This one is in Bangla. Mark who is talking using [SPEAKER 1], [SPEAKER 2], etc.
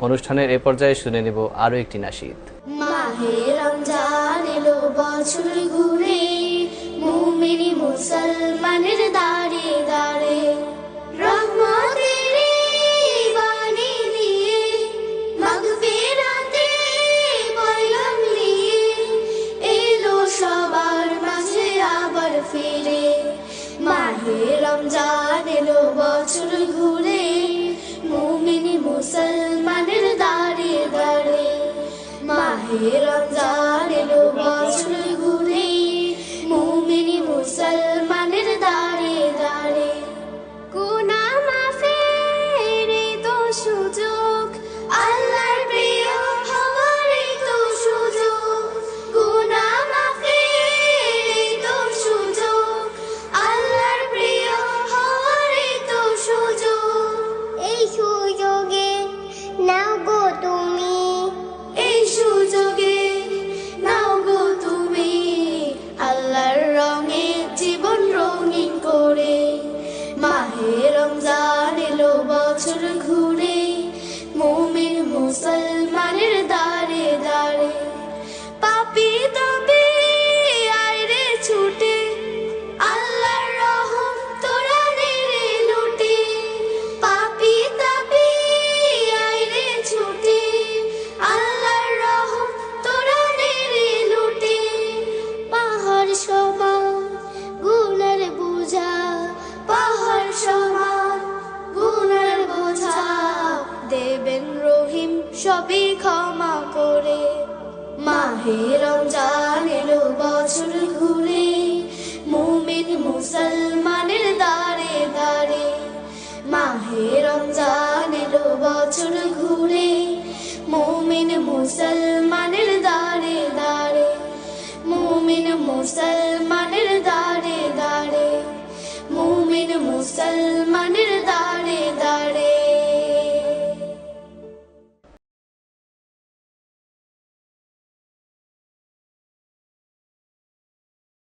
[SPEAKER 1] অনুষ্ঠানের এ পর্যায়ে শুনে নেব আরও একটি নাশিদ
[SPEAKER 2] মাহে রমজান এলো, বছর ঘুরে। মুমিনি দাঁড়ে দাঁড়ে। এলো সবার মাঝে আবার মাহে রমজান এলো ঘুরে। মুমিনি মুসলমানের রমজান সবই ক্ষমা করে। মাহে রমজান এলো বছর ঘুরে, মুমিন মুসলমানের দাঁড়ে দাঁড়ে মাহে রমজান এলো বছর ঘুরে, মুমিন মুসলমানের দাঁড়ে দাঁড়ে মুমিন মুসলমানের